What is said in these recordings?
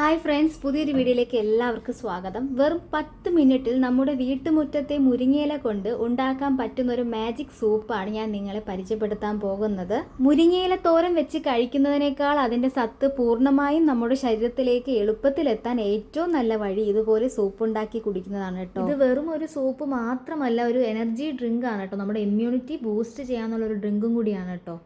Hi friends പുതിയൊരു വീഡിയോയിലേക്ക് എല്ലാവർക്കും സ്വാഗതം. വെറും പത്ത് മിനിറ്റിൽ നമ്മുടെ വീട്ടുമുറ്റത്തെ മുരിങ്ങയില കൊണ്ട് ഉണ്ടാക്കാൻ പറ്റുന്ന ഒരു മാജിക് സൂപ്പാണ് ഞാൻ നിങ്ങളെ പരിചയപ്പെടുത്താൻ പോകുന്നത്. മുരിങ്ങയില തോരൻ വെച്ച് കഴിക്കുന്നതിനേക്കാൾ അതിന്റെ സത്ത് പൂർണമായും നമ്മുടെ ശരീരത്തിലേക്ക് എളുപ്പത്തിലെത്താൻ ഏറ്റവും നല്ല വഴി ഇതുപോലെ സൂപ്പ് ഉണ്ടാക്കി കുടിക്കുന്നതാണ് കേട്ടോ. ഇത് വെറും ഒരു സൂപ്പ് മാത്രമല്ല ഒരു എനർജി ഡ്രിങ്ക് ആണ് കേട്ടോ. നമ്മുടെ ഇമ്മ്യൂണിറ്റി ബൂസ്റ്റ് ചെയ്യാനുള്ള ഒരു ഡ്രിങ്കും കൂടിയാണ് കേട്ടോ.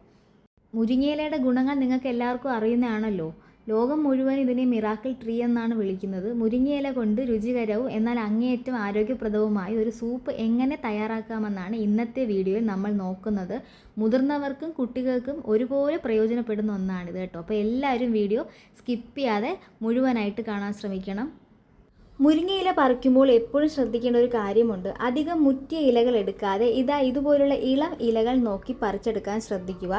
മുരിങ്ങയിലയുടെ ഗുണങ്ങൾ നിങ്ങൾക്ക് എല്ലാവർക്കും അറിയുന്നതാണല്ലോ. ലോകം മുഴുവൻ ഇതിനെ മിറാക്കിൾ ട്രീ എന്നാണ് വിളിക്കുന്നത്. മുരിങ്ങയില കൊണ്ട് രുചികരവും എന്നാൽ അങ്ങേയറ്റം ആരോഗ്യപ്രദവുമായ ഒരു സൂപ്പ് എങ്ങനെ തയ്യാറാക്കാമെന്നാണ് ഇന്നത്തെ വീഡിയോയിൽ നമ്മൾ നോക്കുന്നത്. മുതിർന്നവർക്കും കുട്ടികൾക്കും ഒരുപോലെ പ്രയോജനപ്പെടുന്ന ഒന്നാണിത് കേട്ടോ. അപ്പോൾ എല്ലാവരും വീഡിയോ സ്കിപ്പ് ചെയ്യാതെ മുഴുവനായിട്ട് കാണാൻ ശ്രമിക്കണം. മുരിങ്ങയില പറിക്കുമ്പോൾ എപ്പോഴും ശ്രദ്ധിക്കേണ്ട ഒരു കാര്യമുണ്ട്. അധികം മുറ്റിയ ഇലകൾ എടുക്കാതെ ഇതാ ഇതുപോലുള്ള ഇളം ഇലകൾ നോക്കി പറിച്ചെടുക്കാൻ ശ്രദ്ധിക്കുക.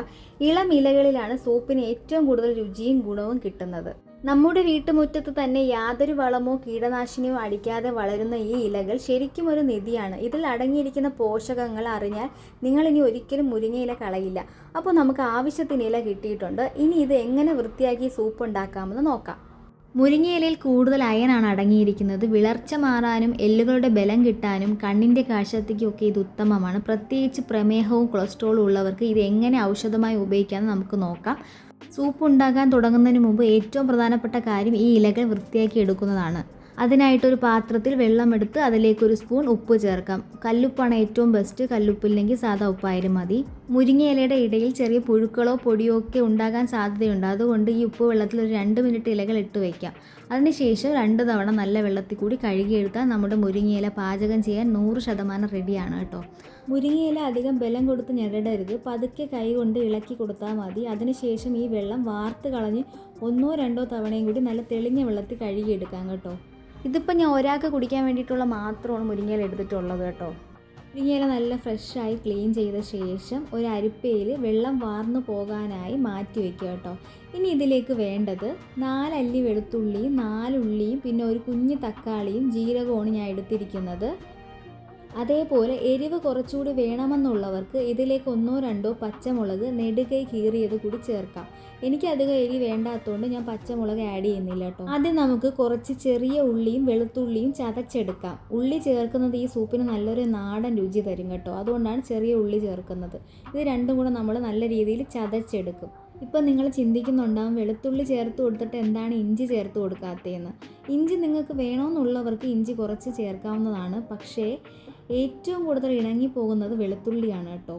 ഇളം ഇലകളിലാണ് സൂപ്പിന് ഏറ്റവും കൂടുതൽ രുചിയും ഗുണവും കിട്ടുന്നത്. നമ്മുടെ വീട്ടുമുറ്റത്ത് തന്നെ യാതൊരു വളമോ കീടനാശിനിയോ അടിക്കാതെ വളരുന്ന ഈ ഇലകൾ ശരിക്കും ഒരു നിധിയാണ്. ഇതിൽ അടങ്ങിയിരിക്കുന്ന പോഷകങ്ങൾ അറിഞ്ഞാൽ നിങ്ങൾ ഇനി ഒരിക്കലും മുരിങ്ങയില കളയില്ല. അപ്പോൾ നമുക്ക് ആവശ്യത്തിന് ഇല കിട്ടിയിട്ടുണ്ട്. ഇനി ഇത് എങ്ങനെ വൃത്തിയാക്കി സൂപ്പ് ഉണ്ടാക്കാമെന്ന് നോക്കാം. മുരിങ്ങയിലയിൽ കൂടുതൽ അയനാണ് അടങ്ങിയിരിക്കുന്നത്. വിളർച്ച മാറാനും എല്ലുകളുടെ ബലം കിട്ടാനും കണ്ണിന്റെ കാഴ്ചത്തേക്കൊക്കെ ഇത് ഉത്തമമാണ്. പ്രത്യേകിച്ച് പ്രമേഹവും കൊളസ്ട്രോളും ഉള്ളവർക്ക് ഇത് എങ്ങനെ ഔഷധമായി ഉപയോഗിക്കാമെന്ന് നമുക്ക് നോക്കാം. സൂപ്പ് ഉണ്ടാക്കാൻ തുടങ്ങുന്നതിന് മുമ്പ് ഏറ്റവും പ്രധാനപ്പെട്ട കാര്യം ഈ ഇലകൾ വൃത്തിയാക്കി എടുക്കുന്നതാണ്. അതിനായിട്ടൊരു പാത്രത്തിൽ വെള്ളമെടുത്ത് അതിലേക്ക് ഒരു സ്പൂൺ ഉപ്പ് ചേർക്കാം. കല്ലുപ്പാണ് ഏറ്റവും ബെസ്റ്റ് കല്ലുപ്പില്ലെങ്കിൽ സാധാ ഉപ്പായാലും മതി. മുരിങ്ങയിലയുടെ ഇടയിൽ ചെറിയ പുഴുക്കളോ പൊടിയോ ഒക്കെ ഉണ്ടാകാൻ സാധ്യതയുണ്ട്. അതുകൊണ്ട് ഈ ഉപ്പ് വെള്ളത്തിൽ ഒരു രണ്ട് മിനിറ്റ് ഇലകൾ ഇട്ട് വയ്ക്കാം അതിനുശേഷം രണ്ട് തവണ നല്ല വെള്ളത്തിൽ കൂടി കഴുകിയെടുത്താൽ നമ്മുടെ മുരിങ്ങയില പാചകം ചെയ്യാൻ നൂറ് ശതമാനം റെഡിയാണ് കേട്ടോ. മുരിങ്ങയില അധികം ബലം കൊടുത്ത് ഞെരടരുത്. പതുക്കെ കൈ കൊണ്ട് ഇളക്കി കൊടുത്താൽ മതി. അതിനുശേഷം ഈ വെള്ളം വാർത്ത് കളഞ്ഞ് ഒന്നോ രണ്ടോ തവണയും കൂടി നല്ല തെളിഞ്ഞ വെള്ളത്തിൽ കഴുകിയെടുക്കാം കേട്ടോ. ഇതിപ്പോൾ ഞാൻ ഒരാൾക്ക് കുടിക്കാൻ വേണ്ടിയിട്ടുള്ള മാത്രമാണ് മുരിങ്ങയില എടുത്തിട്ടുള്ളത് കേട്ടോ. മുരിങ്ങയില നല്ല ഫ്രഷായി ക്ലീൻ ചെയ്ത ശേഷം ഒരു അരിപ്പയിൽ വെള്ളം വാർന്നു പോകാനായി മാറ്റി വെക്കുക കേട്ടോ. ഇനി ഇതിലേക്ക് വേണ്ടത് നാലല്ലി വെളുത്തുള്ളിയും നാലുള്ളിയും പിന്നെ ഒരു കുഞ്ഞ് തക്കാളിയും ജീരകവും ഞാൻ എടുത്തിരിക്കുന്നത്. അതേപോലെ എരിവ് കുറച്ചുകൂടി വേണമെന്നുള്ളവർക്ക് ഇതിലേക്ക് ഒന്നോ രണ്ടോ പച്ചമുളക് നെടുകൈ കീറിയത് കൂടി ചേർക്കാം. എനിക്ക് അധികം എരി വേണ്ടാത്തതുകൊണ്ട് ഞാൻ പച്ചമുളക് ആഡ് ചെയ്യുന്നില്ല കേട്ടോ. ആദ്യം നമുക്ക് കുറച്ച് ചെറിയ ഉള്ളിയും വെളുത്തുള്ളിയും ചതച്ചെടുക്കാം. ഉള്ളി ചേർക്കുന്നത് ഈ സൂപ്പിന് നല്ലൊരു നാടൻ രുചി തരും കേട്ടോ. അതുകൊണ്ടാണ് ചെറിയ ഉള്ളി ചേർക്കുന്നത്. ഇത് രണ്ടും കൂടെ നമ്മൾ നല്ല രീതിയിൽ ചതച്ചെടുക്കും. ഇപ്പം നിങ്ങൾ ചിന്തിക്കുന്നുണ്ടാവും വെളുത്തുള്ളി ചേർത്ത് കൊടുത്തിട്ട് എന്താണ് ഇഞ്ചി ചേർത്ത് കൊടുക്കാത്തതെന്ന്. ഇഞ്ചി നിങ്ങൾക്ക് വേണമെന്നുള്ളവർക്ക് ഇഞ്ചി കുറച്ച് ചേർക്കാവുന്നതാണ്. പക്ഷേ ഏറ്റവും കൂടുതൽ ഇണങ്ങി പോകുന്നത് വെളുത്തുള്ളിയാണ് കേട്ടോ.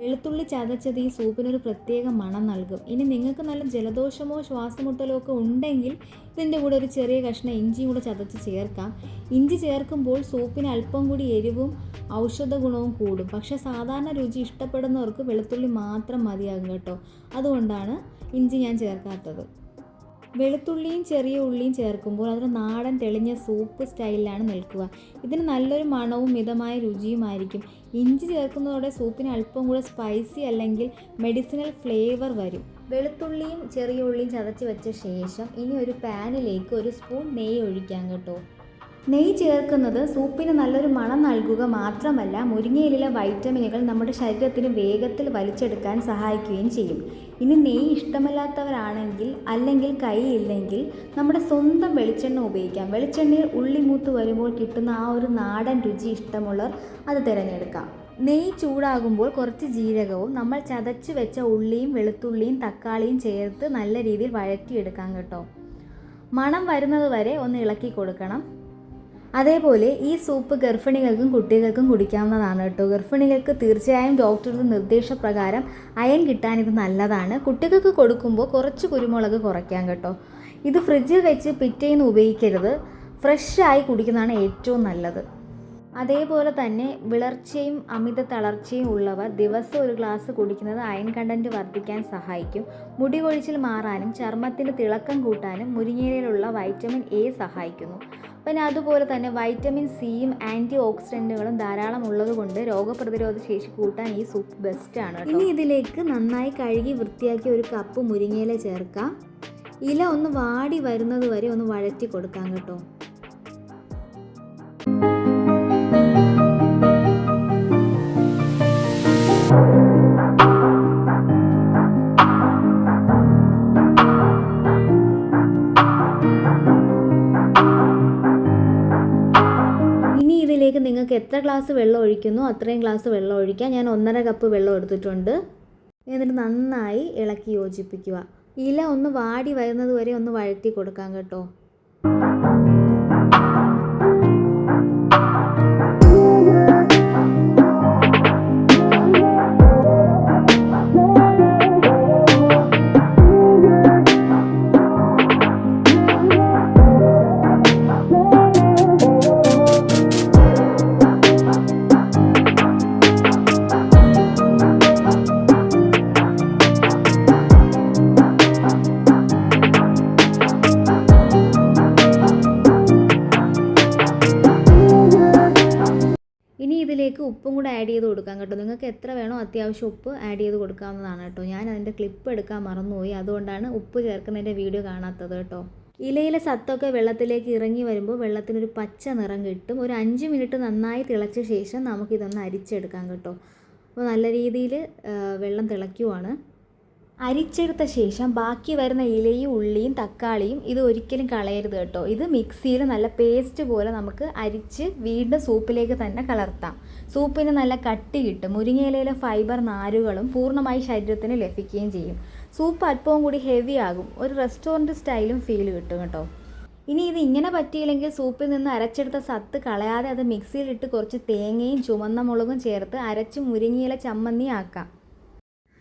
വെളുത്തുള്ളി ചതച്ചത് ഈ സൂപ്പിനൊരു പ്രത്യേക മണം നൽകും. ഇനി നിങ്ങൾക്ക് നല്ല ജലദോഷമോ ശ്വാസമുട്ടലോ ഒക്കെ ഉണ്ടെങ്കിൽ ഇതിന്റെ കൂടെ ഒരു ചെറിയ കഷ്ണം ഇഞ്ചിയും കൂടെ ചതച്ച് ചേർക്കാം. ഇഞ്ചി ചേർക്കുമ്പോൾ സൂപ്പിന് അല്പം കൂടി എരിവും ഔഷധ ഗുണവും കൂടും. പക്ഷേ സാധാരണ രുചി ഇഷ്ടപ്പെടുന്നവർക്ക് വെളുത്തുള്ളി മാത്രം മതിയാകും കേട്ടോ. അതുകൊണ്ടാണ് ഇഞ്ചി ഞാൻ ചേർക്കാത്തത്. വെളുത്തുള്ളിയും ചെറിയ ഉള്ളിയും ചേർക്കുമ്പോൾ അതൊരു നാടൻ തെളിഞ്ഞ സൂപ്പ് സ്റ്റൈലിലാണ് നിൽക്കുക. ഇതിന് നല്ലൊരു മണവും മിതമായ രുചിയുമായിരിക്കും. ഇഞ്ചി ചേർക്കുന്നതോടെ സൂപ്പിന് അല്പം കൂടെ സ്പൈസി അല്ലെങ്കിൽ മെഡിസിനൽ ഫ്ലേവർ വരും. വെളുത്തുള്ളിയും ചെറിയ ഉള്ളിയും ചതച്ച് വെച്ച ശേഷം ഇനി ഒരു പാനിലേക്ക് ഒരു സ്പൂൺ നെയ്യ് ഒഴിക്കാം കേട്ടോ. നെയ്യ് ചേർക്കുന്നത് സൂപ്പിന് നല്ലൊരു മണം നൽകുക മാത്രമല്ല മുരിങ്ങയിലെ വൈറ്റമിനുകൾ നമ്മുടെ ശരീരത്തിന് വേഗത്തിൽ വലിച്ചെടുക്കാൻ സഹായിക്കുകയും ചെയ്യും. ഇനി നെയ്യ് ഇഷ്ടമല്ലാത്തവരാണെങ്കിൽ അല്ലെങ്കിൽ കൈയില്ലെങ്കിൽ നമ്മുടെ സ്വന്തം വെളിച്ചെണ്ണ ഉപയോഗിക്കാം. വെളിച്ചെണ്ണയിൽ ഉള്ളി മൂത്ത് വരുമ്പോൾ കിട്ടുന്ന ആ ഒരു നാടൻ രുചി ഇഷ്ടമുള്ളവർ അത് തിരഞ്ഞെടുക്കാം. നെയ്യ് ചൂടാകുമ്പോൾ കുറച്ച് ജീരകവും നമ്മൾ ചതച്ച് വെച്ച ഉള്ളിയും വെളുത്തുള്ളിയും തക്കാളിയും ചേർത്ത് നല്ല രീതിയിൽ വഴറ്റിയെടുക്കാം കേട്ടോ. മണം വരുന്നത് വരെ ഒന്ന് ഇളക്കി കൊടുക്കണം അതേപോലെ ഈ സൂപ്പ് ഗർഭിണികൾക്കും കുട്ടികൾക്കും കുടിക്കാവുന്നതാണ് കേട്ടോ. ഗർഭിണികൾക്ക് തീർച്ചയായും ഡോക്ടറുടെ നിർദ്ദേശപ്രകാരം അയൺ കിട്ടാൻ ഇത് നല്ലതാണ്. കുട്ടികൾക്ക് കൊടുക്കുമ്പോൾ കുറച്ച് കുരുമുളക് കുറയ്ക്കാം കേട്ടോ. ഇത് ഫ്രിഡ്ജിൽ വെച്ച് പിറ്റേന്ന് ഉപയോഗിക്കരുത്. ഫ്രഷായി കുടിക്കുന്നതാണ് ഏറ്റവും നല്ലത്. അതേപോലെ തന്നെ വിളർച്ചയും അമിത തളർച്ചയും ഉള്ളവർ ദിവസം ഒരു ഗ്ലാസ് കുടിക്കുന്നത് അയൺ കണ്ടന്റ് വർദ്ധിക്കാൻ സഹായിക്കും. മുടി കൊഴിച്ചിൽ മാറാനും ചർമ്മത്തിന് തിളക്കം കൂട്ടാനും മുരിങ്ങയിലുള്ള വൈറ്റമിൻ എ സഹായിക്കുന്നു. പിന്നെ അതുപോലെ തന്നെ വൈറ്റമിൻ സിയും ആന്റി ഓക്സിഡന്റുകളും ധാരാളം ഉള്ളതുകൊണ്ട് രോഗപ്രതിരോധ ശേഷി കൂട്ടാൻ ഈ സൂപ്പ് ബെസ്റ്റാണ് ഇനി ഇതിലേക്ക് നന്നായി കഴുകി വൃത്തിയാക്കി ഒരു കപ്പ് മുരിങ്ങയില ചേർക്കാം. ഇല ഒന്ന് വാടി വരുന്നത് വരെ ഒന്ന് വഴറ്റി കൊടുക്കാം കേട്ടോ. നിങ്ങൾക്ക് എത്ര ഗ്ലാസ് വെള്ളം ഒഴിക്കുന്നു? അത്രയും ഗ്ലാസ് വെള്ളം ഒഴിക്കാം. ഞാൻ ഒന്നര കപ്പ് വെള്ളം എടുത്തിട്ടുണ്ട്. എന്നിട്ട് നന്നായി ഇളക്കി യോജിപ്പിക്കുക. ഇല ഒന്ന് വാടി വരുന്നത് വരെ ഒന്ന് വഴറ്റി കൊടുക്കാം കേട്ടോ. ഇതിലേക്ക് ഉപ്പും കൂടെ ആഡ് ചെയ്ത് കൊടുക്കാം കേട്ടോ. നിങ്ങൾക്ക് എത്ര വേണോ അത്യാവശ്യം ഉപ്പ് ആഡ് ചെയ്ത് കൊടുക്കാവുന്നതാണ് കേട്ടോ. ഞാൻ അതിന്റെ ക്ലിപ്പ് എടുക്കാൻ മറന്നുപോയി. അതുകൊണ്ടാണ് ഉപ്പ് ചേർക്കുന്നതിന്റെ വീഡിയോ കാണാത്തത് കേട്ടോ. ഇലയിലെ സത്തൊക്കെ വെള്ളത്തിലേക്ക് ഇറങ്ങി വരുമ്പോൾ വെള്ളത്തിനൊരു പച്ച നിറം കിട്ടും. ഒരു അഞ്ച് മിനിറ്റ് നന്നായി തിളച്ച ശേഷം നമുക്കിതൊന്ന് അരിച്ചെടുക്കാം കേട്ടോ. അപ്പോൾ നല്ല രീതിയിൽ വെള്ളം തിളയ്ക്കുവാണ്. അരിച്ചെടുത്ത ശേഷം ബാക്കി വരുന്ന ഇലയും ഉള്ളിയും തക്കാളിയും ഇത് ഒരിക്കലും കളയരുത് കേട്ടോ. ഇത് മിക്സിയിൽ നല്ല പേസ്റ്റ് പോലെ നമുക്ക് അരിച്ച് വീണ്ടും സൂപ്പിലേക്ക് തന്നെ കലർത്താം. സൂപ്പിന് നല്ല കട്ടി കിട്ടും. മുരിങ്ങയിലയിലെ ഫൈബർ നാരുകളും പൂർണമായി ശരീരത്തിന് ലഭിക്കുകയും ചെയ്യും. സൂപ്പ് അല്പവും കൂടി ഹെവി ആകും. ഒരു റെസ്റ്റോറന്റ് സ്റ്റൈലും ഫീൽ കിട്ടും കേട്ടോ. ഇനി ഇത് ഇങ്ങനെ പറ്റിയില്ലെങ്കിൽ സൂപ്പിൽ നിന്ന് അരച്ചെടുത്ത സത്ത് കളയാതെ അത് മിക്സിയിലിട്ട് കുറച്ച് തേങ്ങയും ചുമന്ന മുളകും ചേർത്ത് അരച്ച് മുരിങ്ങയില ചമ്മന്തി ആക്കാം.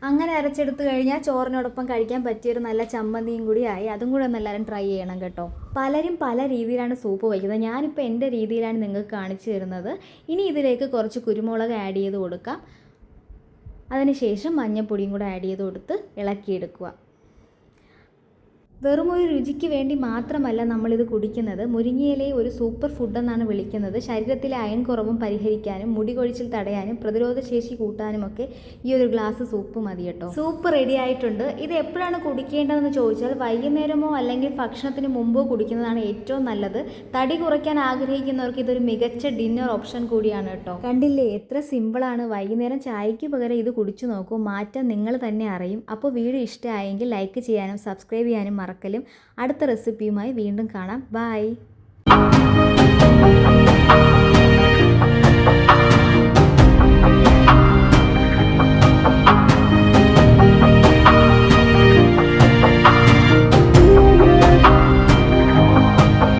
അങ്ങനെ അരച്ചെടുത്തു കഴിഞ്ഞാൽ ചോറിനോടൊപ്പം കഴിക്കാൻ പറ്റിയൊരു നല്ല ചമ്മന്തിയും കൂടി ആയി. അതും കൂടെ ഒന്ന് എല്ലാവരും ട്രൈ ചെയ്യണം കേട്ടോ. പലരും പല രീതിയിലാണ് സൂപ്പ് വയ്ക്കുന്നത്. ഞാനിപ്പോൾ എന്റെ രീതിയിലാണ് നിങ്ങൾക്ക് കാണിച്ചു തരുന്നത്. ഇനി ഇതിലേക്ക് കുറച്ച് കുരുമുളക് ആഡ് ചെയ്ത് കൊടുക്കാം. അതിനുശേഷം മഞ്ഞൾപ്പൊടിയും കൂടെ ആഡ് ചെയ്ത് കൊടുത്ത് ഇളക്കിയെടുക്കുക. വെറും ഒരു രുചിക്ക് വേണ്ടി മാത്രമല്ല നമ്മളിത് കുടിക്കുന്നത്. മുരിങ്ങയിലയെ ഒരു സൂപ്പർ ഫുഡെന്നാണ് വിളിക്കുന്നത്. ശരീരത്തിലെ അയൺ കുറവും പരിഹരിക്കാനും മുടി കൊഴിച്ചിൽ തടയാനും പ്രതിരോധശേഷി കൂട്ടാനുമൊക്കെ ഈ ഒരു ഗ്ലാസ് സൂപ്പ് മതി കേട്ടോ. സൂപ്പ് റെഡി ആയിട്ടുണ്ട്. ഇത് എപ്പോഴാണ് കുടിക്കേണ്ടതെന്ന് ചോദിച്ചാൽ വൈകുന്നേരമോ അല്ലെങ്കിൽ ഭക്ഷണത്തിന് മുമ്പോ കുടിക്കുന്നതാണ് ഏറ്റവും നല്ലത്. തടി കുറയ്ക്കാൻ ആഗ്രഹിക്കുന്നവർക്ക് ഇതൊരു മികച്ച ഡിന്നർ ഓപ്ഷൻ കൂടിയാണ് കേട്ടോ. കണ്ടില്ലേ? എത്ര സിമ്പിളാണ് വൈകുന്നേരം ചായയ്ക്ക് പകരം ഇത് കുടിച്ചു നോക്കൂ. മാറ്റം നിങ്ങൾ തന്നെ അറിയും. അപ്പോൾ വീഡിയോ ഇഷ്ടമായെങ്കിൽ ലൈക്ക് ചെയ്യാനും സബ്സ്ക്രൈബ് ചെയ്യാനും മറക്കലും. അടുത്ത റെസിപ്പിയുമായി വീണ്ടും കാണാം. ബൈ